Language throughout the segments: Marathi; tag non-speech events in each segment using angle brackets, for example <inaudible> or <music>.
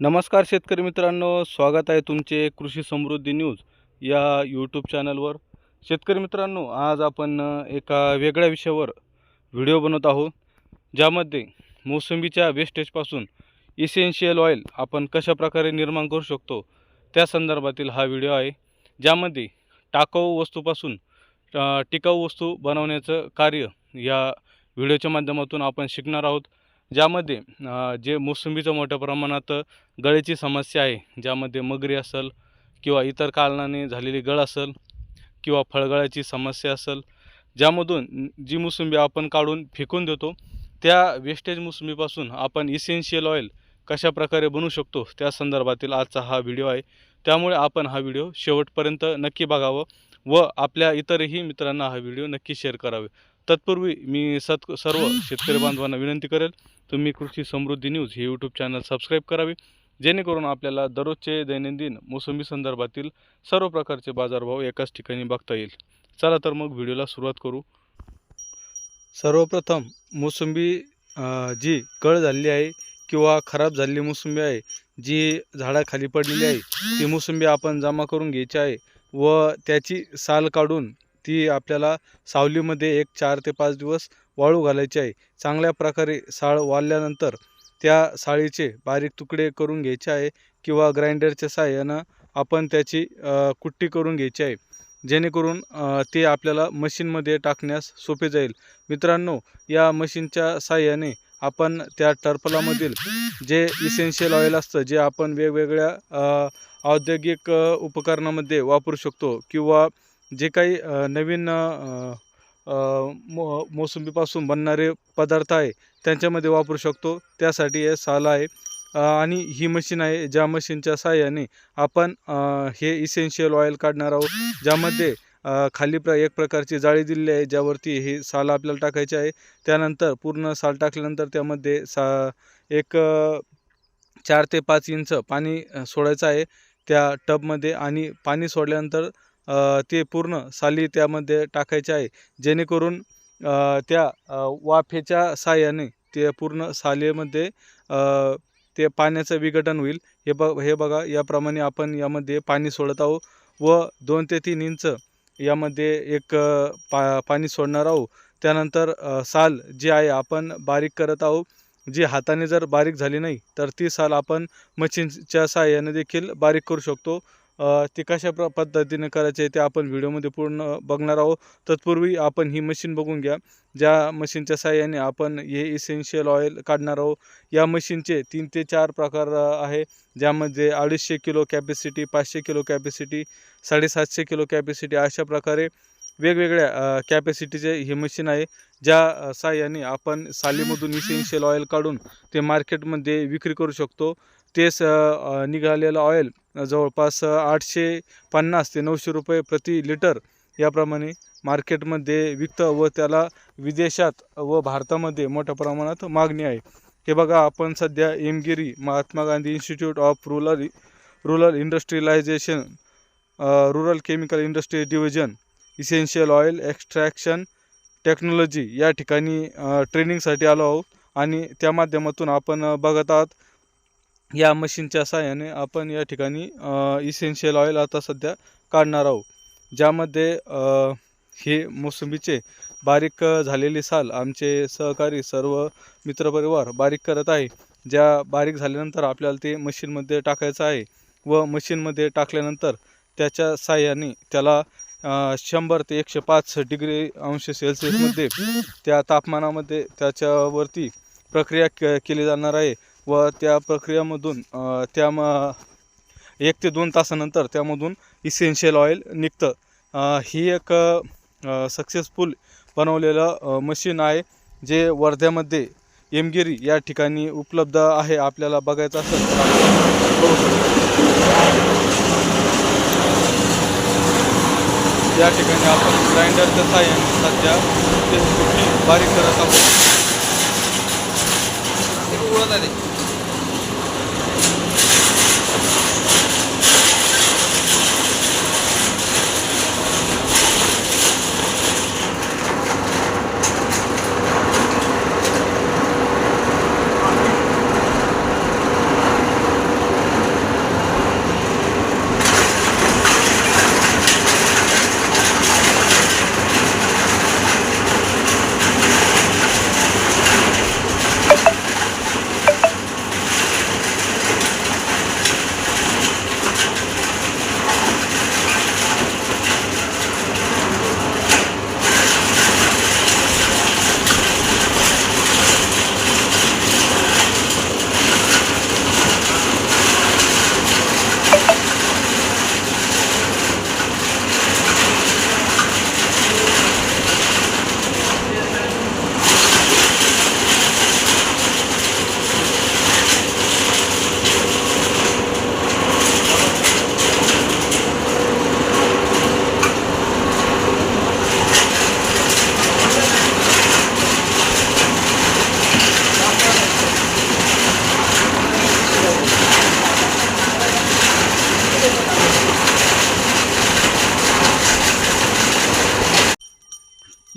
नमस्कार शेतकरी मित्रांनो स्वागत आहे तुमचे कृषी समृद्धी न्यूज या यूट्यूब चॅनलवर शेतकरी मित्रांनो आज आपण एका वेगळ्या विषयावर व्हिडिओ बनवत आहोत ज्यामध्ये मोसंबीच्या वेस्टेजपासून इसेन्शियल ऑइल आपण कशाप्रकारे निर्माण करू शकतो त्या संदर्भातील हा व्हिडिओ आहे ज्यामध्ये टाकाऊ वस्तूपासून टिकाऊ वस्तू बनवण्याचं कार्य या व्हिडिओच्या माध्यमातून आपण शिकणार आहोत. ज्यामध्ये जे मोसंबीचं मोठ्या प्रमाणात गळेची समस्या आहे ज्यामध्ये मगरी असेल किंवा इतर कारणाने झालेली गळ असेल किंवा फळगळाची समस्या असेल ज्यामधून जी मोसंबी आपण काढून फेकून देतो त्या वेस्टेज मोसंबीपासून आपण इसेन्शियल ऑइल कशा प्रकारे बनवू शकतो त्या संदर्भातील आजचा हा व्हिडिओ आहे. त्यामुळे आपण हा व्हिडिओ शेवटपर्यंत नक्की बघावं व आपल्या इतरही मित्रांना हा व्हिडिओ नक्की शेअर करावे. तत्पूर्वी मी सत सर्व शेतकरी बांधवांना विनंती करेल तुम्ही कृषी समृद्धी न्यूज हे यूट्यूब चॅनल सबस्क्राईब करावे जेणेकरून आपल्याला दररोजचे दैनंदिन मोसंबी संदर्भातील सर्व प्रकारचे बाजारभाव एकाच ठिकाणी बघता येईल. चला तर मग व्हिडिओला सुरुवात करू. सर्वप्रथम मोसंबी जी कळ झालेली आहे किंवा खराब झालेली मोसंबी आहे जी झाडाखाली पडलेली आहे ती मोसंबी आपण जमा करून घ्यायची आहे व त्याची साल काढून ती आपल्याला सावलीमध्ये एक चार ते पाच दिवस वाळू घालायची आहे. चांगल्या प्रकारे साळ वाळल्यानंतर त्या साळीचे बारीक तुकडे करून घ्यायचे आहे किंवा ग्राइंडरच्या साहाय्यानं आपण त्याची कुट्टी करून घ्यायची आहे. जेणेकरून ते आपल्याला मशीनमध्ये टाकण्यास सोपे जाईल. मित्रांनो या मशीनच्या साहाय्याने आपण त्या टर्पलामधील जे इसेन्शियल ऑइल असतं जे आपण वेगवेगळ्या औद्योगिक उपकरणामध्ये वापरू शकतो किंवा जे काही नवीन मो मोसंबीपासून बनणारे पदार्थ आहे त्यांच्यामध्ये वापरू शकतो. त्यासाठी हे साल आहे आणि ही मशीन आहे ज्या मशीनच्या साहाय्याने आपण हे इसेन्शियल ऑइल काढणार आहोत. ज्यामध्ये खाली प्र एक प्रकारची जाळी दिलेली आहे ज्यावरती हे साल आपल्याला टाकायचे आहे. त्यानंतर पूर्ण साल टाकल्यानंतर त्यामध्ये सा एक चार ते पाच इंच पाणी सोडायचं आहे त्या टबमध्ये आणि पाणी सोडल्यानंतर ते पूर्ण साली त्यामध्ये टाकायचे आहे. जेणेकरून त्या वाफेच्या साहाय्याने ते पूर्ण सालीमध्ये ते पाण्याचं विघटन होईल. हे ब हे बघा याप्रमाणे आपण यामध्ये पाणी सोडत आहोत व दोन ते तीन इंच यामध्ये एक पा पाणी सोडणार आहोत. त्यानंतर साल जी आहे आपण बारीक करत आहोत जी हाताने जर बारीक झाली नाही तर ती साल आपण मशीनच्या साहाय्याने देखील बारीक करू शकतो. ती कशा प्र पद्धतीने करायचे ते आपण व्हिडिओमध्ये पूर्ण बघणार आहोत. तत्पूर्वी आपण ही मशीन बघून घ्या. ज्या मशीनच्या साह्याने आपण हे इसेन्शियल ऑइल काढणार आहोत. या मशीनचे तीन ते चार प्रकार आहे. ज्यामध्ये अडीचशे किलो कॅपॅसिटी पाचशे किलो कॅपॅसिटी साडेसातशे किलो कॅपॅसिटी अशा प्रकारे वेगवेगळ्या कॅपॅसिटीचे हे मशीन आहे. ज्या साह्याने आपण सालीमधून इसेन्शियल ऑइल काढून ते मार्केटमध्ये विक्री करू शकतो. तेच निघालेलं ऑइल जवळपास आठशे पन्नास ते नऊशे रुपये प्रति लिटर याप्रमाणे मार्केटमध्ये विकतं व त्याला विदेशात व भारतामध्ये मोठ्या प्रमाणात मागणी आहे. हे बघा आपण सध्या MGIRI Mahatma Gandhi institute of rural rural industrialisation rural chemical industry division essential oil extraction technology या ठिकाणी ट्रेनिंगसाठी आलो आहोत. आणि त्या माध्यमातून आपण बघत आहात. या मशीनच्या साहाय्याने आपण या ठिकाणी इसेन्शियल ऑइल आता सध्या काढणार आहोत. ज्यामध्ये हे मोसंबीचे बारीक झालेली साल आमचे सहकारी सर्व मित्रपरिवार बारीक करत आहे. ज्या बारीक झाल्यानंतर आपल्याला ते मशीनमध्ये टाकायचं आहे व मशीनमध्ये टाकल्यानंतर त्याच्या साहाय्याने त्याला शंभर ते एकशे पाच डिग्री अंश सेल्सिअसमध्ये त्या तापमानामध्ये त्याच्यावरती प्रक्रिया के केली जाणार आहे. व त्या प्रक्रियामधून त्या म एक ते दोन तासानंतर त्यामधून इसेन्शियल ऑइल निघतं. ही एक सक्सेसफुल बनवलेलं मशीन आहे जे वर्ध्यामध्ये एमगिरी या ठिकाणी उपलब्ध आहे. आपल्याला बघायचं असेल या ठिकाणी आपण ग्राइंडरच्या साह्याने सध्या ते बारीक करत आहोत.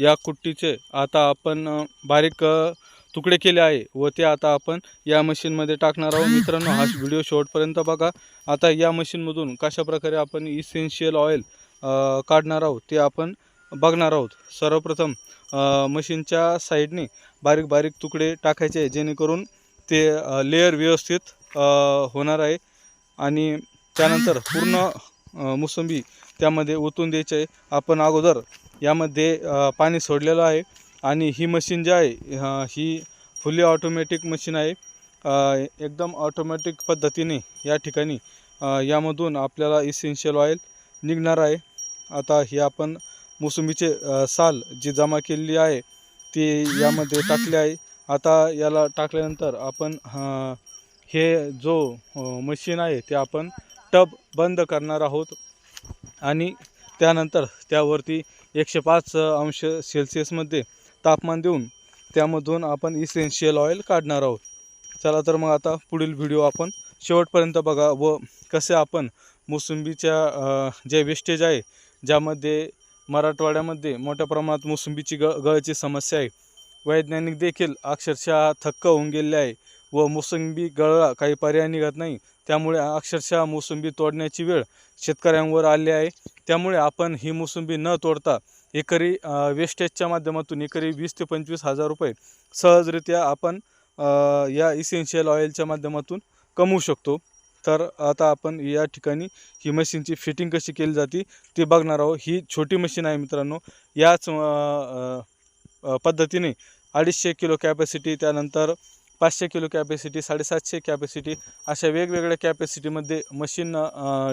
या कुट्टीचे आता आपण बारीक तुकडे केले आहे व ते आता आपण या मशीनमध्ये टाकणार आहोत. मित्रांनो हा व्हिडिओ शेवटपर्यंत बघा. आता या मशीनमधून कशा प्रकारे आपण इसेन्शियल ऑइल काढणार आहोत ते आपण बघणार आहोत. सर्वप्रथम मशीनच्या साईडने बारीक बारीक तुकडे टाकायचे जेणेकरून ते लेअर व्यवस्थित होणार आहे. आणि त्यानंतर पूर्ण मोसंबी त्यामध्ये ओतून द्यायची आहे. आपण अगोदर यामध्ये पाणी सोडलेलं आहे. आणि ही मशीन जी आहे ही फुली ऑटोमॅटिक मशीन आहे. एकदम ऑटोमॅटिक पद्धतीने या ठिकाणी यामधून आपल्याला इसेन्शियल ऑइल निघणार आहे. आता ही आपण मोसंबीचे साल जी जमा केलेली आहे ती यामध्ये टाकली आहे. आता याला टाकल्यानंतर आपण हे जो मशीन आहे ते आपण टब बंद करणार आहोत. आणि त्यानंतर त्यावरती एकशे पाच अंश सेल्सिअसमध्ये तापमान देऊन त्यामधून आपण इसेन्शियल ऑइल काढणार आहोत. चला तर मग आता पुढील व्हिडिओ आपण शेवटपर्यंत बघा व कसे आपण मोसंबीच्या जे वेस्टेज आहे ज्यामध्ये मराठवाड्यामध्ये मोठ्या प्रमाणात मोसंबीची ग गळची समस्या आहे. वैज्ञानिक देखील अक्षरशः थक्क होऊन गेले आहे. व मोसंबी गळला काही पर्याय निघत नाही. त्यामुळे अक्षरशः मोसंबी तोडण्याची वेळ शेतकऱ्यांवर आली आहे. त्यामुळे आपण ही मोसंबी न तोडता एकरी वेस्टेजच्या माध्यमातून एकरी वीस ते पंचवीस हजार रुपये सहजरित्या आपण या इसेन्शियल ऑइलच्या माध्यमातून कमवू शकतो. तर आता आपण या ठिकाणी ही मशीनची फिटिंग कशी केली जाते ते बघणार आहोत. ही छोटी मशीन आहे मित्रांनो. याच पद्धतीने अडीचशे किलो कॅपॅसिटी त्यानंतर पाचशे किलो कॅपॅसिटी साडेसातशे कॅपॅसिटी अशा वेगवेगळ्या कॅपॅसिटीमध्ये मशीन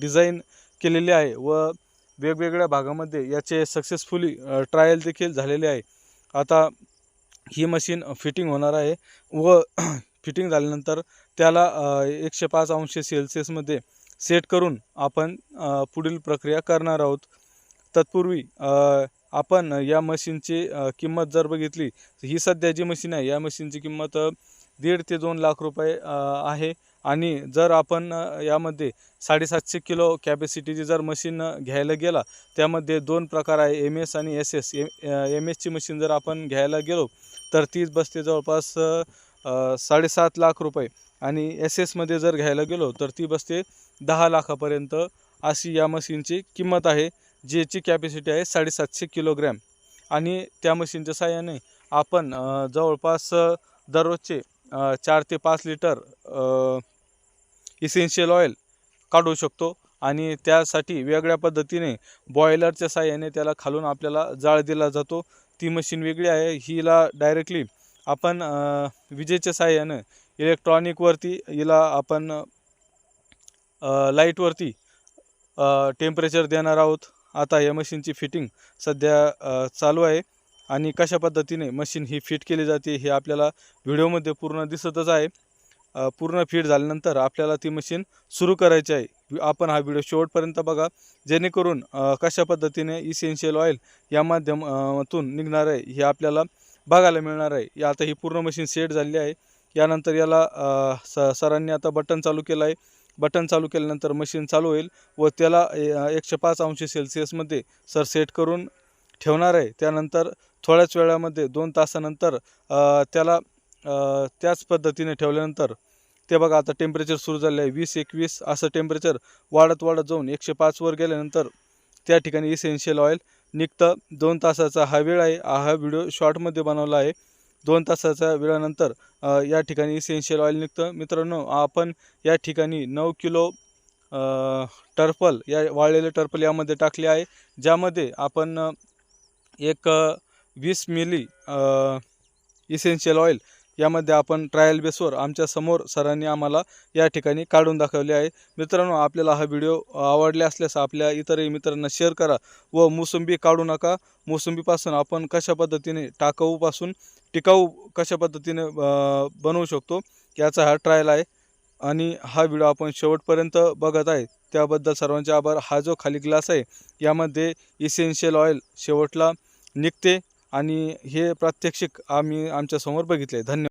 डिझाईन केलेली आहे व वेगवेगळ्या भागामध्ये याचे सक्सेसफुली ट्रायल देखील झालेले आहे. आता ही मशीन फिटिंग होणार आहे व <clears throat> फिटिंग झाल्यानंतर त्याला एकशे पाच अंश सेल्सिअसमध्ये सेट करून आपण पुढील प्रक्रिया करणार आहोत. तत्पूर्वी आपण या मशीनची किंमत जर बघितली तर ही सध्या जी मशीन आहे या मशीनची किंमत दीड ते दोन लाख रुपये आहे. आणि जर आपण यामध्ये साडेसातशे किलो कॅपॅसिटीची जर मशीन घ्यायला गेला त्यामध्ये दोन प्रकार आहे एम एस आणि एस एस एम एसची मशीन जर आपण घ्यायला गेलो तर तीच बसते जवळपास साडेसात लाख रुपये. आणि एस एसमध्ये जर घ्यायला गेलो तर ती बसते दहा लाखापर्यंत. अशी या मशीनची किंमत आहे ज्याची कॅपॅसिटी आहे साडेसातशे किलोग्रॅम आणि त्या मशीनच्या साहाय्याने आपण जवळपास दररोजचे चार ते पाच लिटर इसेन्शियल ऑइल काढू शकतो. आणि त्यासाठी वेगळ्या पद्धतीने बॉयलरच्या साहाय्याने त्याला खालून आपल्याला जाळ दिला जातो. ती मशीन वेगळी आहे. हिला डायरेक्टली आपण विजेच्या साह्यानं इलेक्ट्रॉनिकवरती हिला आपण लाईटवरती टेम्परेचर देणार आहोत. आता या मशीनची फिटिंग सध्या चालू आहे. आणि कशा पद्धतीने मशीन ही फिट केली जाते हे आपल्याला व्हिडिओमध्ये पूर्ण दिसतच आहे. पूर्ण फिट झाल्यानंतर आपल्याला ती मशीन सुरू करायची आहे. आपण हा व्हिडिओ शेवटपर्यंत बघा. जेणेकरून कशा पद्धतीने इसेन्शियल ऑइल या माध्यमातून निघणार आहे हे आपल्याला बघायला मिळणार आहे. या आता ही पूर्ण मशीन सेट झालेली आहे. यानंतर याला स सरांनी आता बटन चालू केलं आहे. बटन चालू केल्यानंतर मशीन चालू होईल व त्याला एकशे पाच अंश सेल्सिअसमध्ये सर सेट करून ठेवणार आहे. त्यानंतर थोड्याच वेळामध्ये दोन तासानंतर त्याला त्याच पद्धतीने ठेवल्यानंतर ते बघा आता टेम्परेचर सुरू झालं आहे. वीस एकवीस असं टेम्परेचर वाढत वाढत जाऊन एकशे पाचवर गेल्यानंतर त्या ठिकाणी इसेन्शियल ऑइल निघतं. दोन तासाचा हा वेळ आहे. हा व्हिडिओ शॉर्टमध्ये बनवला आहे. दोन तासाच्या वेळानंतर या ठिकाणी इसेन्शियल ऑइल निघतं. मित्रांनो आपण या ठिकाणी नऊ किलो टर्पल या वाळलेले टर्पल यामध्ये टाकले आहे. ज्यामध्ये आपण एक वीस मिली इसेन्शियल ऑइल यामध्ये आपण ट्रायल बेसवर आमच्यासमोर सरांनी आम्हाला या ठिकाणी काढून दाखवले आहे. मित्रांनो आपल्याला हा व्हिडिओ आवडला असल्यास आपल्या इतरही मित्रांना शेअर करा व मोसंबी काढू नका. मोसंबीपासून आपण कशा पद्धतीने टाकाऊपासून टिकाऊ कशा पद्धतीने बनवू शकतो याचा हा ट्रायल आहे. आणि हा व्हिडिओ आपण शेवटपर्यंत बघत आहे. त्याबद्दल सर्वांचे आभार. हा जो खाली ग्लास आहे यामध्ये इसेन्शियल ऑइल शेवटला निघते आणि हे प्रात्यक्षिक आम्ही आमच्यासमोर बघितले. धन्यवाद.